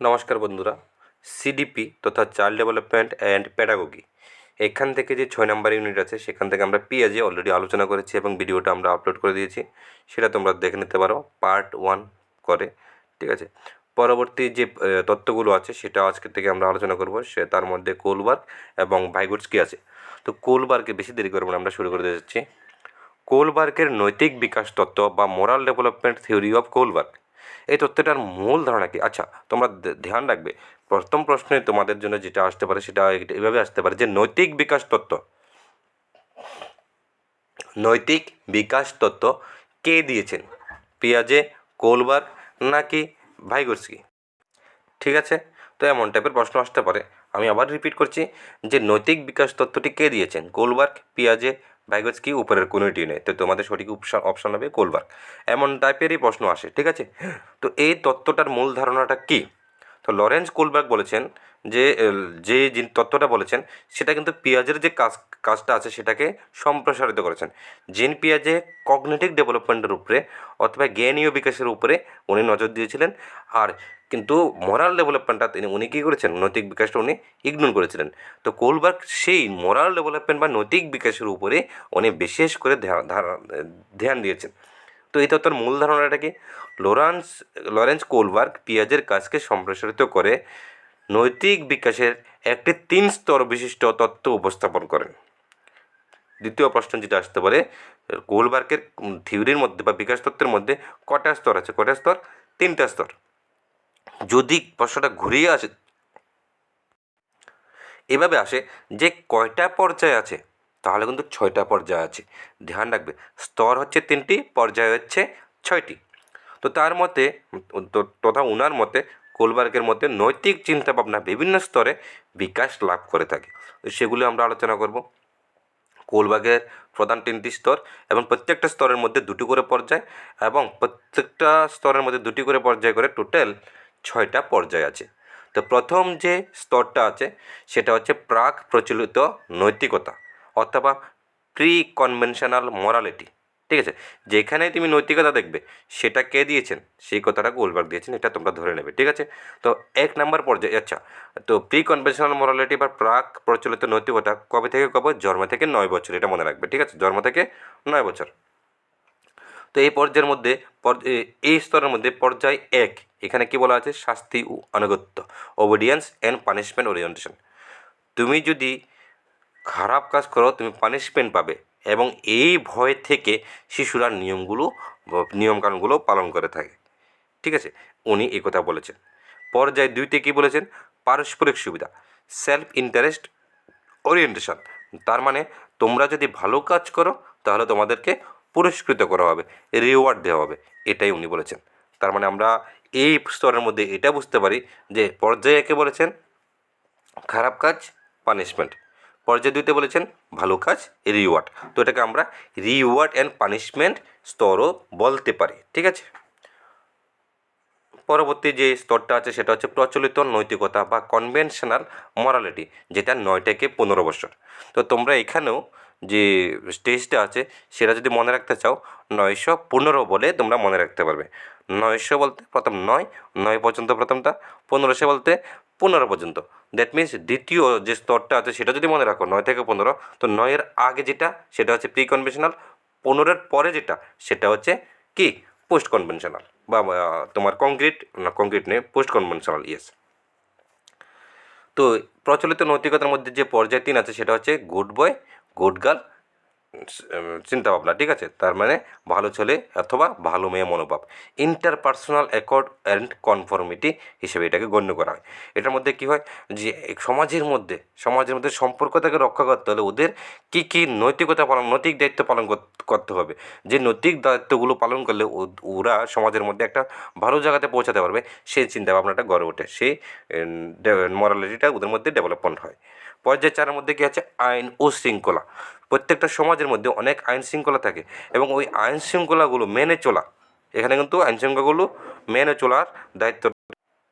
নমস্কার বন্ধুরা সিডিপি তথা চাইল্ড ডেভেলপমেন্ট অ্যান্ড প্যাডাগোগি এখান থেকে যে ছয় নম্বর ইউনিট আছে, সেখান থেকে আমরা পিএজে অলরেডি আলোচনা করেছি এবং ভিডিওটা আমরা আপলোড করে দিয়েছি। সেটা তোমরা দেখে নিতে পারো পার্ট ওয়ান করে, ঠিক আছে? পরবর্তী যে তত্ত্বগুলো আছে, সেটা আজকে থেকে আমরা আলোচনা করব। সে তার মধ্যে কোলবার্গ এবং ভাইগুটস কি আছে। তো কোলবার্গে বেশি দেরি করব আমরা শুরু করে দিয়ে যাচ্ছি। কোলবার্গের নৈতিক বিকাশ তত্ত্ব বা moral development theory of Kohlberg এই তত্ত্বটার মূল ধারণা কি? আচ্ছা তোমরা ধ্যান রাখবে। প্রথম প্রশ্নে তোমাদের জন্য যেটা আসতে পারে সেটা এভাবে আসতে পারে যে নৈতিক বিকাশ তত্ত্ব। নৈতিক বিকাশ তত্ত্ব কে দিয়েছেন? পিয়াজে কোলবার্গ নাকি ভাইগোর্সকি? ঠিক আছে? তো এমন টাইপের প্রশ্ন আসতে পারে। আমি আবার রিপিট করছি যে নৈতিক বিকাশ তত্ত্বটি কে দিয়েছেন? কোলবার্গ, পিয়াজে ভাইগোৎস্কি উপরের কোনোটি নেই। তো তোমাদের সঠিক অপশন অপশন হবে কোলবার্গ। এমন টাইপেরই প্রশ্ন আসে, ঠিক আছে? তো এই তত্ত্বটার মূল ধারণাটা কী? তো লরেন্স কোলবার্গ বলেছেন যে যে তত্ত্বটা বলেছেন, সেটা কিন্তু পিয়াজের যে কাজ, কাজটা আছে সেটাকে সম্প্রসারিত করেছেন। জিন পিয়াজে কগনেটিক ডেভেলপমেন্টের উপরে অথবা জ্ঞানীয় বিকাশের উপরে উনি নজর দিয়েছিলেন আর কিন্তু মোরাল ডেভেলপমেন্টটা তিনি, উনি কী করেছেন? নৈতিক বিকাশটা উনি ইগনোর করেছিলেন। তো কোলবার্গ সেই মোরাল ডেভেলপমেন্ট বা নৈতিক বিকাশের উপরে উনি বিশেষ করে ধ্যান দিয়েছেন। তো এই তত্ত্বের মূল ধারণাটা কি? লরেন্স লরেন্স কোলবার্গ পিয়াজের কাজকে সম্প্রসারিত করে নৈতিক বিকাশের একটি তিন স্তর বিশিষ্ট তত্ত্ব উপস্থাপন করেন। দ্বিতীয় প্রশ্ন যেটা আসতে পারে কোলবার্গের থিওরির মধ্যে বা বিকাশ তত্ত্বের মধ্যে কটা স্তর আছে? কটা স্তর? তিনটা স্তর। যদি প্রশ্নটা ঘুরিয়ে আসে, এভাবে আসে যে কয়টা পর্যায় আছে, তাহলে কিন্তু ছয়টা পর্যায় আছে। ধ্যান রাখবে, স্তর হচ্ছে তিনটি, পর্যায় হচ্ছে ছয়টি। তো তার মতে তথা ওনার মতে কোলবার্গের মধ্যে নৈতিক চিন্তাভাবনা বিভিন্ন স্তরে বিকাশ লাভ করে থাকে। সেগুলো আমরা আলোচনা করব। কোলবার্গের প্রধান তিনটি স্তর এবং প্রত্যেকটা স্তরের মধ্যে দুটি করে পর্যায় এবং প্রত্যেকটা স্তরের মধ্যে দুটি করে পর্যায় করে টোটাল ছয়টা পর্যায় আছে। তো প্রথম যে স্তরটা আছে, সেটা হচ্ছে প্রাক প্রচলিত নৈতিকতা অথবা প্রি কনভেনশনাল মরালিটি। ঠিক আছে? যেখানে তুমি নৈতিকতা দেখবে, সেটা কে দিয়েছেন? সেই কথাটা গোলবার্গ দিয়েছেন, এটা তোমরা ধরে নেবে, ঠিক আছে? তো এক নাম্বার পর্যায়ে আচ্ছা তো প্রি কনভেনশনাল মরালিটি বা প্রাক প্রচলিত নৈতিকতা কবে থেকে কবে? জন্ম থেকে নয় বছর, এটা মনে রাখবে, ঠিক আছে? জন্ম থেকে নয় বছর। তো এই পর্যায়ের মধ্যে এই স্তরের মধ্যে পর্যায় এক, এখানে কি বলা আছে? শাস্তি ও আনুগত্য ওবিডিয়েন্স অ্যান্ড পানিশমেন্ট ওরিয়েন্টেশন তুমি যদি খারাপ কাজ করো, তুমি পানিশমেন্ট পাবে এবং এই ভয় থেকে শিশুরা নিয়মগুলো, নিয়মকানুনগুলো পালন করে থাকে। ঠিক আছে? উনি এই কথা বলেছেন। পর্যায় দুইতে কী বলেছেন? পারস্পরিক সুবিধা সেলফ ইন্টারেস্ট ওরিয়েন্টেশন তার মানে তোমরা যদি ভালো কাজ করো, তাহলে তোমাদেরকে পুরস্কৃত করা হবে রিওয়ার্ড দেওয়া হবে, এটাই উনি বলেছেন। তার মানে আমরা এই স্তরের মধ্যে এটা বুঝতে পারি যে, পর্যায়ে একে বলেছেন, খারাপ কাজ পানিশমেন্ট পর্যায়ে দুইতে বলেছেন, ভালো কাজ রিওয়ার্ড তো এটাকে আমরা রিওয়ার্ড অ্যান্ড পানিশমেন্ট স্তরও বলতে পারি, ঠিক আছে? পরবর্তী যে স্তরটা আছে সেটা হচ্ছে প্রচলিত নৈতিকতা বা কনভেনশনাল মরালিটি যেটা নয় থেকে পনেরো বছর। তো তোমরা এখানেও যে স্টেজটা আছে, সেটা যদি মনে রাখতে চাও, নয়শো পনেরো বলে তোমরা মনে রাখতে পারবে। নয়শো বলতে প্রথম নয় নয় পর্যন্ত প্রথমটা, পনেরোশো বলতে পনেরো পর্যন্ত। দ্যাট মিন্স দ্বিতীয় যে স্তরটা আছে সেটা যদি মনে রাখো, নয় থেকে পনেরো, তো নয়ের আগে যেটা, সেটা হচ্ছে প্রি কনভেনশনাল পনেরোর পরে যেটা, সেটা হচ্ছে কি? পোস্ট কনভেনশনাল বা, তোমার কংক্রিট না কংক্রিট নেই পোস্ট কনভেনশনাল ইয়েস তো প্রচলিত নৈতিকতার মধ্যে যে পর্যায় তিন আছে, সেটা হচ্ছে গুড বয় গুড গার্ল চিন্তা ভাবনা ঠিক আছে? তার মানে ভালো ছেলে অথবা ভালো মেয়ে মনোভাব। ইন্টারপার্সোনাল অ্যাকর্ড অ্যান্ড কনফর্মিটি হিসেবে এটাকে গণ্য করা হয়। এটার মধ্যে কি হয়? যে সমাজের মধ্যে সমাজের মধ্যে সম্পর্কটাকে রক্ষা করতে হলে ওদের কী কী নৈতিকতা পালন, নৈতিক দায়িত্ব পালন করতে হবে। যে নৈতিক দায়িত্বগুলো পালন করলে ওরা সমাজের মধ্যে একটা ভালো জায়গাতে পৌঁছাতে পারবে, সেই চিন্তা ভাবনাটা গড়ে ওঠে। সেই মরালিটিটা ওদের মধ্যে ডেভেলপমেন্ট হয়। পর্যায় চারের মধ্যে কী আছে? আইন ও শৃঙ্খলা। প্রত্যেকটা সমাজের মধ্যে অনেক আইন শৃঙ্খলা থাকে এবং ওই আইন শৃঙ্খলাগুলো মেনে চলা, এখানে কিন্তু আইন শৃঙ্খলাগুলো মেনে চলার দায়িত্ব।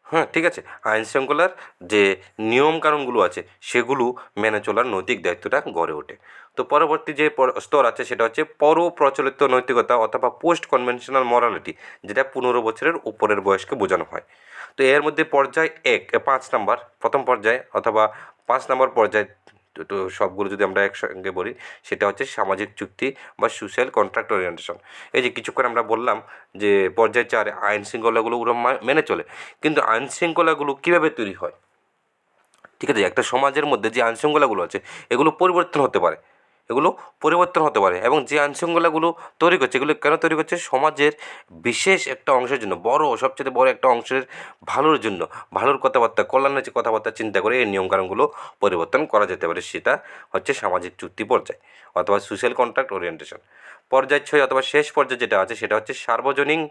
হ্যাঁ ঠিক আছে, আইন শৃঙ্খলার যে নিয়মকানুনগুলো আছে, সেগুলো মেনে চলার নৈতিক দায়িত্বটা গড়ে ওঠে। তো পরবর্তী যে স্তর আছে, সেটা হচ্ছে পর প্রচলিত নৈতিকতা অথবা পোস্ট কনভেনশনাল মরালিটি যেটা পনেরো বছরের উপরের বয়সকে বোঝানো হয়। তো এর মধ্যে পর্যায় এক পাঁচ নাম্বার, প্রথম পর্যায় অথবা পাঁচ নাম্বার পর্যায় তো সবগুলো যদি আমরা একসঙ্গে বলি, সেটা হচ্ছে সামাজিক চুক্তি বা সোশ্যাল কন্ট্রাক্ট ওরিয়েন্টেশন এই যে কিছুক্ষণ আমরা বললাম যে পর্যায় চারে আইন শৃঙ্খলাগুলো ওরা মেনে চলে, কিন্তু আইন শৃঙ্খলাগুলো কীভাবে তৈরি হয়? ঠিক আছে, একটা সমাজের মধ্যে যে আইন শৃঙ্খলাগুলো আছে, এগুলো পরিবর্তন হতে পারে। এগুলো পরিবর্তন হতে পারে এবং যে আইনশৃঙ্খলাগুলো তৈরি করছে, এগুলো কেন তৈরি করছে? সমাজের বিশেষ একটা অংশের জন্য, বড়, সবচেয়ে বড় একটা অংশের ভালোর জন্য, ভালোর কথাবার্তা, কল্যাণের যে কথাবার্তা চিন্তা করে এই নিয়মকানুনগুলো পরিবর্তন করা যেতে পারে, সেটা হচ্ছে সামাজিক চুক্তি পর্যায়ে অথবা সোশ্যাল কন্ট্রাক্ট ওরিয়েন্টেশন পর্যায় ছয় অথবা শেষ পর্যায়ে যেটা আছে, সেটা হচ্ছে সার্বজনীন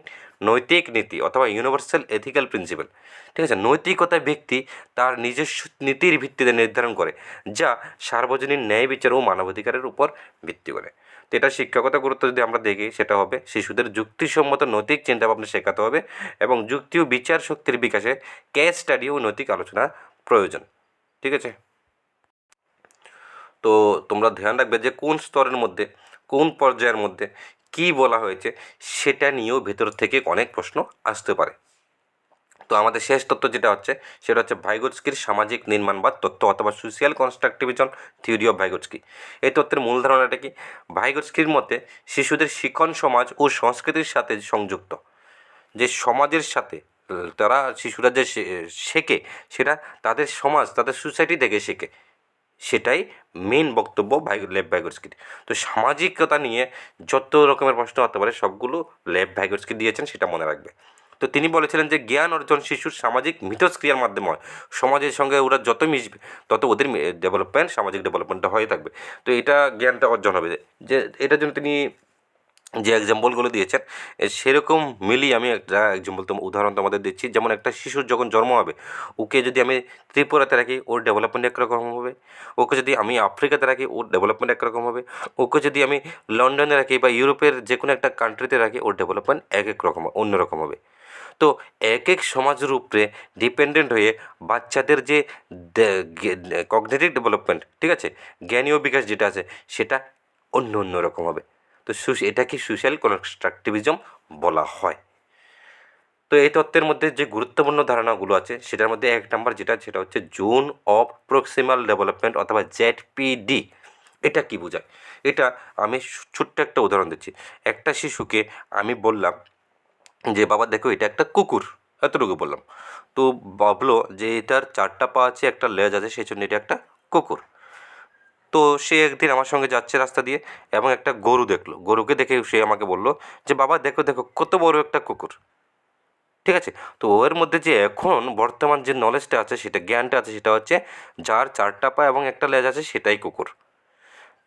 নৈতিক নীতি অথবা ইউনিভার্সাল এথিক্যাল প্রিন্সিপাল ঠিক আছে? নৈতিকতা ব্যক্তি তার নিজস্ব নীতির ভিত্তিতে নির্ধারণ করে, যা সার্বজনীন ন্যায় বিচার ও মানবাধিকারের উপর ভিত্তি করে। তো এটা শিক্ষাগত গুরুত্ব যদি আমরা দেখি, সেটা হবে শিশুদের যুক্তিসম্মত নৈতিক চিন্তাভাবনা শেখাতে হবে এবং যুক্তি ও বিচার শক্তির বিকাশে কেস স্টাডি ও নৈতিক আলোচনা প্রয়োজন। ঠিক আছে? তো তোমরা ধ্যান রাখবে যে কোন স্তরের মধ্যে কোন পর্যায়ের মধ্যে কী বলা হয়েছে সেটা নিয়েও ভেতর থেকে অনেক প্রশ্ন আসতে পারে। তো আমাদের শেষ তত্ত্ব যেটা হচ্ছে, সেটা হচ্ছে ভাইগোটস্কির সামাজিক নির্মাণবাদ তত্ত্ব অথবা social constructivism theory of Vygotsky. এই তত্ত্বের মূল ধারণাটা কি? ভাইগোটস্কির মতে শিশুদের শিক্ষণ সমাজ ও সংস্কৃতির সাথে সংযুক্ত। যে সমাজের সাথে, তারা শিশুরা যে শেখে, সেটা তাদের সমাজ, তাদের সোসাইটি থেকে শেখে। সেটাই মেন বক্তব্য ভাই লেব ভাইগোটস্কির তো সামাজিকতা নিয়ে যত রকমের প্রশ্ন হতে পারে, সবগুলো লেব ভাইগোটস্কি দিয়েছেন সেটা মনে রাখবে। তো তিনি বলেছিলেন যে, জ্ঞান অর্জন শিশুর সামাজিক মিথস্ক্রিয়ার মাধ্যমে হয়। সমাজের সঙ্গে ওরা যত মিশবে, তত ওদের ডেভেলপমেন্ট সামাজিক ডেভেলপমেন্টটা হয়ে থাকবে। তো এটা জ্ঞানটা অর্জন হবে। যে, এটার জন্য তিনি যে এক্সাম্পলগুলো দিয়েছেন সেরকম মিলিয়ে আমি একটা এক্সাম্পল উদাহরণ তোমাদের দিচ্ছি। যেমন একটা শিশুর যখন জন্ম হবে, ওকে যদি আমি ত্রিপুরাতে রাখি, ওর ডেভেলপমেন্ট একরকম হবে। ওকে যদি আমি আফ্রিকাতে রাখি, ওর ডেভেলপমেন্ট একরকম হবে। ওকে যদি আমি লন্ডনে রাখি বা ইউরোপের যে কোনো একটা কান্ট্রিতে রাখি, ওর ডেভেলপমেন্ট এক এক রকম, অন্যরকম হবে। তো এক এক সমাজের উপরে ডিপেন্ডেন্ট হয়ে বাচ্চাদের যে কগনেটিভ ডেভেলপমেন্ট ঠিক আছে? জ্ঞানীয় বিকাশ যেটা আছে, সেটা অন্য অন্য রকম হবে। তো এটাকে সোশ্যাল কনস্ট্রাকটিভিজম বলা হয়। তো এই তত্ত্বের মধ্যে যে গুরুত্বপূর্ণ ধারণাগুলো আছে, সেটার মধ্যে এক নাম্বার যেটা, সেটা হচ্ছে জোন অফ প্রক্সিমাল ডেভেলপমেন্ট অথবা জেডপিডি এটা কি বোঝায়? এটা আমি ছোট্ট একটা উদাহরণ দিচ্ছি। একটা শিশুকে আমি বললাম যে, বাবা, দেখো, এটা একটা কুকুর। এতটুকু বললাম। তো ভাবলো যে এটার চারটা পা আছে, একটা লেজ আছে, সেই জন্য এটা একটা কুকুর। তো সে একদিন আমার সঙ্গে যাচ্ছে রাস্তা দিয়ে এবং একটা গরু দেখল। গরুকে দেখে সে আমাকে বলল যে, বাবা, দেখো দেখো, কত বড় একটা কুকুর। ঠিক আছে? তো ওর মধ্যে যে এখন বর্তমান যে নলেজটা আছে, সেটা জ্ঞানটা আছে, সেটা হচ্ছে যার চারটা পা এবং একটা লেজ আছে, সেটাই কুকুর।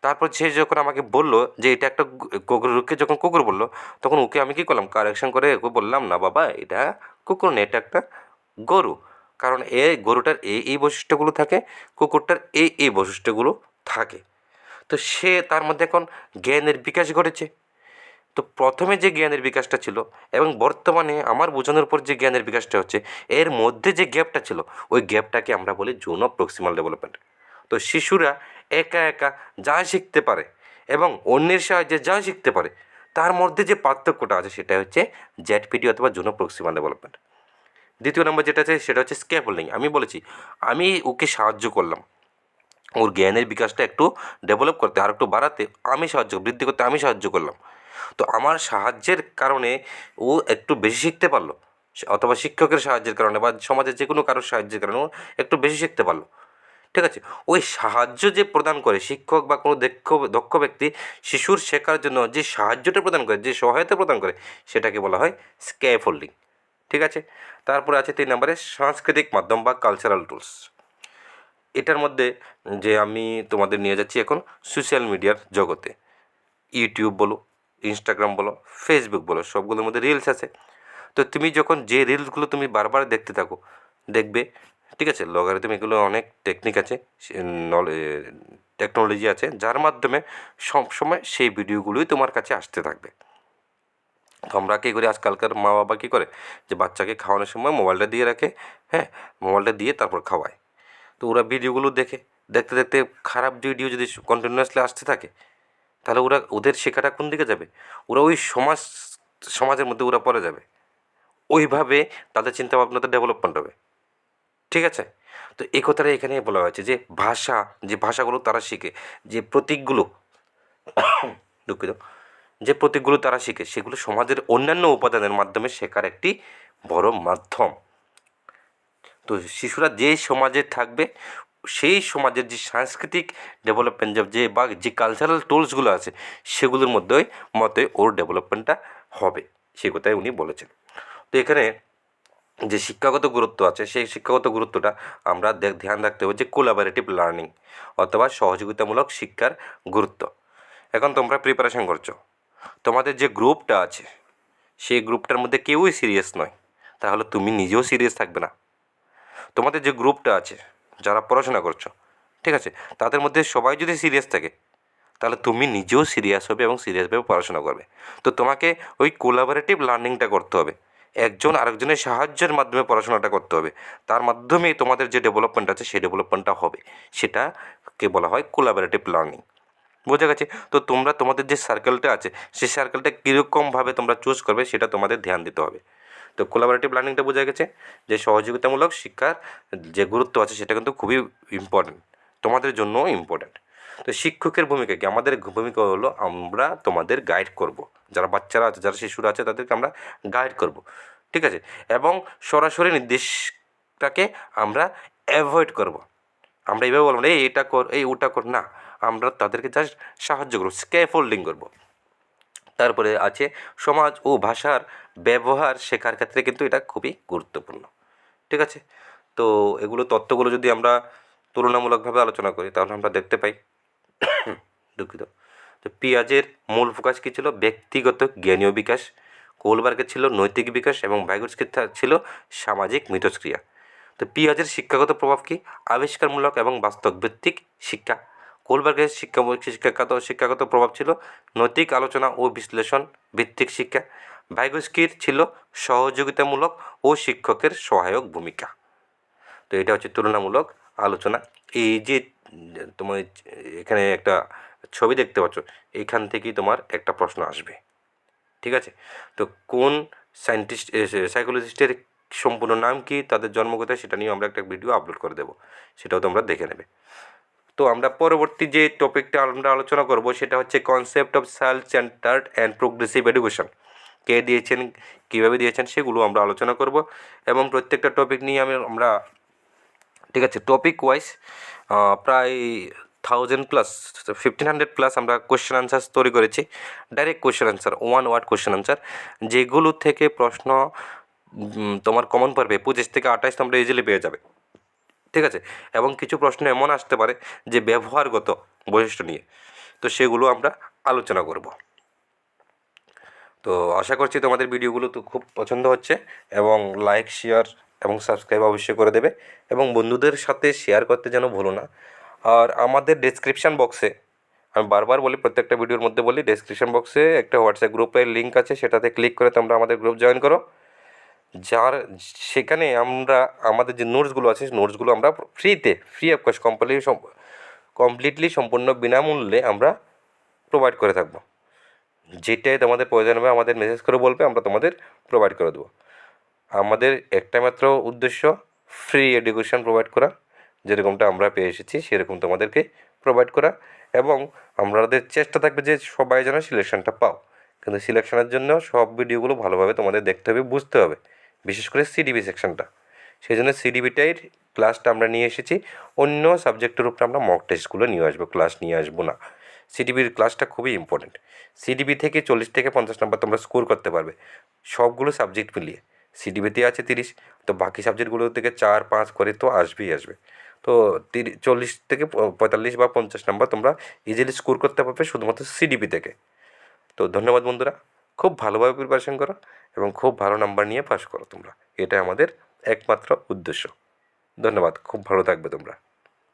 তারপর সে যখন আমাকে বলল যে, এটা একটা কুকুরকে যখন কুকুর বলল, তখন ওকে আমি কী করলাম? কারেকশন করে ওকে বললাম, না, বাবা, এটা কুকুর না, এটা একটা গরু। কারণ এই গরুটার এই এই বৈশিষ্ট্যগুলো থাকে, কুকুরটার এই এই বৈশিষ্ট্যগুলো থাকে। তো সে তার মধ্যে এখন জ্ঞানের বিকাশ ঘটেছে। তো প্রথমে যে জ্ঞানের বিকাশটা ছিল এবং বর্তমানে আমার বোঝানোর পর যে জ্ঞানের বিকাশটা হচ্ছে, এর মধ্যে যে গ্যাপটা ছিল, ওই গ্যাপটাকে আমরা বলি জোন অফ প্রক্সিমাল ডেভেলপমেন্ট তো শিশুরা একা একা যা শিখতে পারে এবং অন্যের সাহায্যে যা শিখতে পারে, তার মধ্যে যে পার্থক্যটা আছে সেটা হচ্ছে জেডপিটি অথবা জোন অফ প্রক্সিমাল ডেভেলপমেন্ট দ্বিতীয় নম্বর যেটা আছে সেটা হচ্ছে স্ক্যাফোল্ডিং আমি বলেছি, আমি ওকে সাহায্য করলাম। ওর জ্ঞানের বিকাশটা একটু ডেভেলপ করতে, আর একটু বাড়াতে আমি সাহায্য, বৃদ্ধি করতে আমি সাহায্য করলাম। তো আমার সাহায্যের কারণে ও একটু বেশি শিখতে পারল। অথবা শিক্ষকের সাহায্যের কারণে বা সমাজের যে কোনো কারোর সাহায্যের কারণে একটু বেশি শিখতে পারল। ঠিক আছে? ওই সাহায্য যে প্রদান করে শিক্ষক বা কোনো দক্ষ দক্ষ ব্যক্তি শিশুর শেখার জন্য যে সাহায্যটা প্রদান করে, যে সহায়তা প্রদান করে, সেটাকে বলা হয় স্ক্যাফোল্ডিং ঠিক আছে? তারপরে আছে তিন নম্বরে সাংস্কৃতিক মাধ্যম বা কালচারাল টুলস এটার মধ্যে যে আমি তোমাদের নিয়ে যাচ্ছি এখন সোশ্যাল মিডিয়ার জগতে। ইউটিউব বলো ইনস্টাগ্রাম বলো ফেসবুক বলো, সবগুলোর মধ্যে রিলস আছে। তো তুমি যখন যে রিলসগুলো তুমি বারবার দেখতে থাকো, দেখবে, ঠিক আছে লগারিদম এগুলো অনেক টেকনিক আছে টেকনোলজি আছে, যার মাধ্যমে সব সময় সেই ভিডিওগুলোই তোমার কাছে আসতে থাকবে। তো আমরা কী করি আজকালকার মা বাবা কী করে? যে বাচ্চাকে খাওয়ানোর সময় মোবাইলটা দিয়ে রাখে হ্যাঁ মোবাইলটা দিয়ে তারপর খাওয়ায়। তো ওরা ভিডিওগুলো দেখে, দেখতে দেখতে খারাপ ভিডিও যদি কন্টিনিউয়াসলি আসতে থাকে, তাহলে ওরা, ওদের শেখাটা কোন দিকে যাবে? ওরা ওই সমাজ, সমাজের মধ্যে ওরা পড়ে যাবে। ওইভাবে তাদের চিন্তাভাবনাতে ডেভেলপমেন্ট হবে। ঠিক আছে? তো এই কথাটা এখানে বলা হয়েছে যে ভাষা, যে ভাষাগুলো তারা শিখে, যে প্রতীকগুলো, দুঃখিত, যে প্রতীকগুলো তারা শিখে, সেগুলো সমাজের অন্যান্য উপাদানের মাধ্যমে শেখার একটি বড় মাধ্যম। তো শিশুরা যে সমাজে থাকবে, সেই সমাজের যে সাংস্কৃতিক ডেভেলপমেন্ট যে বা যে কালচারাল টুলসগুলো আছে, সেগুলোর মধ্যে মতে ওর ডেভেলপমেন্টটা হবে। সেই কথাই উনি বলেছেন। তো এখানে যে শিক্ষাগত গুরুত্ব আছে, সেই শিক্ষাগত গুরুত্বটা আমরা ধ্যান রাখতে হবে যে কোলাবারেটিভ লার্নিং অথবা সহযোগিতামূলক শিক্ষার গুরুত্ব। এখন তোমরা প্রিপারেশন করছ। তোমাদের যে গ্রুপটা আছে, সেই গ্রুপটার মধ্যে কেউই সিরিয়াস নয়। তাহলে তুমি নিজেও সিরিয়াস থাকবে না। তোমাদের যে গ্রুপটা আছে, যারা পড়াশোনা করছ, ঠিক আছে? তাদের মধ্যে সবাই যদি সিরিয়াস থাকে, তাহলে তুমি নিজেও সিরিয়াস হবে এবং সিরিয়াসভাবে পড়াশোনা করবে। তো তোমাকে ওই কোলাবারেটিভ লার্নিংটা করতে হবে। একজন আরেকজনের সাহায্যের মাধ্যমে পড়াশোনাটা করতে হবে। তার মাধ্যমে তোমাদের যে ডেভেলপমেন্ট আছে, সেই ডেভেলপমেন্টটা হবে। সেটাকে বলা হয় কোলাবারেটিভ লার্নিং বোঝা গেছে? তো তোমরা তোমাদের যে সার্কেলটা আছে, সেই সার্কেলটা কীরকমভাবে তোমরা চুজ করবে, সেটা তোমাদের ধ্যান দিতে হবে। তো কোলাবোরেটিভ লার্নিংটা বোঝা গেছে যে সহযোগিতামূলক শিক্ষার যে গুরুত্ব আছে সেটা কিন্তু খুবই ইম্পর্ট্যান্ট তোমাদের জন্যও ইম্পর্ট্যান্ট তো শিক্ষকের ভূমিকা কি? আমাদের ভূমিকা হলো আমরা তোমাদের গাইড করব। যারা বাচ্চারা আছে, যারা শিশুরা আছে, তাদেরকে আমরা গাইড করব। ঠিক আছে? এবং সরাসরি নির্দেশটাকে আমরা অ্যাভয়েড করব। আমরা এইভাবে বলব এই, এটা কর, এই, ওটা কর। না, আমরা তাদেরকে জাস্ট সাহায্য করব স্ক্যাফোল্ডিং করব। তারপরে আছে সমাজ ও ভাষার ব্যবহার শেখার ক্ষেত্রে কিন্তু এটা খুবই গুরুত্বপূর্ণ। ঠিক আছে? তো এগুলো তত্ত্বগুলো যদি আমরা তুলনামূলকভাবে আলোচনা করি, তাহলে আমরা দেখতে পাই দুঃখিত। তো পিঁয়াজের মূল ফোকাস কী ছিল? ব্যক্তিগত জ্ঞানীয় বিকাশ, কোলবার্গের ছিল নৈতিক বিকাশ এবং বাইগোস্কির ছিল সামাজিক মিথস্ক্রিয়া। তো পিঁয়াজের শিক্ষাগত প্রভাব কী? আবিষ্কারমূলক এবং বাস্তবভিত্তিক শিক্ষা কোলবার্গের শিক্ষা শিক্ষাগত শিক্ষাগত প্রভাব ছিল নৈতিক আলোচনা ও বিশ্লেষণ ভিত্তিক শিক্ষা। ভাইগস্কির ছিল সহযোগিতামূলক ও শিক্ষকের সহায়ক ভূমিকা। তো এটা হচ্ছে তুলনামূলক আলোচনা। এই যে, তোমার এখানে একটা ছবি দেখতে পাচ্ছ এইখান থেকেই তোমার একটা প্রশ্ন আসবে। ঠিক আছে? তো কোন সায়েন্টিস্ট সাইকোলজিস্টের সম্পূর্ণ নাম কি, তাদের জন্ম কোথায়, সেটা নিয়ে আমরা একটা ভিডিও আপলোড করে দেবো। সেটাও তোমরা দেখে নেবে। তো আমরা পরবর্তী যে টপিকটা আমরা আলোচনা করব, সেটা হচ্ছে concept of self centred and progressive education কে দিয়েছেন, কীভাবে দিয়েছেন, সেগুলো আমরা আলোচনা করব। এবং প্রত্যেকটা টপিক নিয়ে আমি আমরা, ঠিক আছে টপিক ওয়াইজ প্রায় thousand plus fifteen hundred plus আমরা কোয়েশ্চেন আনসার তৈরি করেছি। Direct question answer one word question answer যেগুলো থেকে প্রশ্ন তোমার কমন পারবে পঁচিশ থেকে আঠাশ তোমরা ইজিলি পেয়ে যাবে। ঠিক আছে? এবং কিছু প্রশ্ন এমন আসতে পারে যে ব্যবহারগত বৈশিষ্ট্য নিয়ে। তো সেগুলো আমরা আলোচনা করব। তো আশা করছি তোমাদের ভিডিওগুলো তো খুব পছন্দ হচ্ছে এবং লাইক শেয়ার এবং সাবস্ক্রাইব অবশ্যই করে দেবে এবং বন্ধুদের সাথে শেয়ার করতে যেন ভুলো না। আর আমাদের ডেসক্রিপশান বক্সে আমি বারবার বলি, প্রত্যেকটা ভিডিওর মধ্যে বলি ডেসক্রিপশান বক্সে একটা হোয়াটসঅ্যাপ গ্রুপের লিঙ্ক আছে, সেটাতে ক্লিক করে তোমরা আমাদের গ্রুপ জয়েন করো। যার সেখানে আমরা, আমাদের যে নোটসগুলো আছে নোটসগুলো আমরা ফ্রিতে free of cost complete completely সম্পূর্ণ বিনামূল্যে আমরা প্রোভাইড করে থাকব। যেটাই তোমাদের প্রয়োজন হবে, আমাদের মেসেজ করে বলবে, আমরা তোমাদের প্রোভাইড করে দেবো। আমাদের একটা মাত্র উদ্দেশ্য ফ্রি এডুকেশন প্রোভাইড করা। যেরকমটা আমরা পেয়ে এসেছি, সেরকম তোমাদেরকে প্রোভাইড করা। এবং আমাদের চেষ্টা থাকবে যে সবাই যেন সিলেকশনটা পাও। কিন্তু সিলেকশনের জন্য সব ভিডিওগুলো ভালোভাবে তোমাদের দেখতে হবে, বুঝতে হবে। বিশেষ করে সিডিবি সেকশনটা সেই জন্য সিডিবিটাই ক্লাসটা আমরা নিয়ে এসেছি। অন্য সাবজেক্টের উপরে আমরা মক টেস্টগুলো নিয়ে আসব ক্লাস নিয়ে আসব না। সিডিবির ক্লাসটা খুবই ইম্পর্টেন্ট সিডিবি থেকে চল্লিশ থেকে পঞ্চাশ নাম্বার তোমরা স্কোর করতে পারবে। সবগুলো সাবজেক্ট মিলিয়ে। সিডিবিতে আছে তিরিশ, তো বাকি সাবজেক্টগুলো থেকে চার, পাঁচ করে তো আসবেই আসবে। তো চল্লিশ থেকে পঁয়তাল্লিশ বা পঞ্চাশ নাম্বার তোমরা ইজিলি স্কোর করতে পারবে শুধুমাত্র সিডিবি থেকে। তো ধন্যবাদ বন্ধুরা। খুব ভালোভাবে প্রিপারেশন করো এবং খুব ভালো নাম্বার নিয়ে পাস করো তোমরা। এটা আমাদের একমাত্র উদ্দেশ্য। ধন্যবাদ। খুব ভালো থাকবে তোমরা।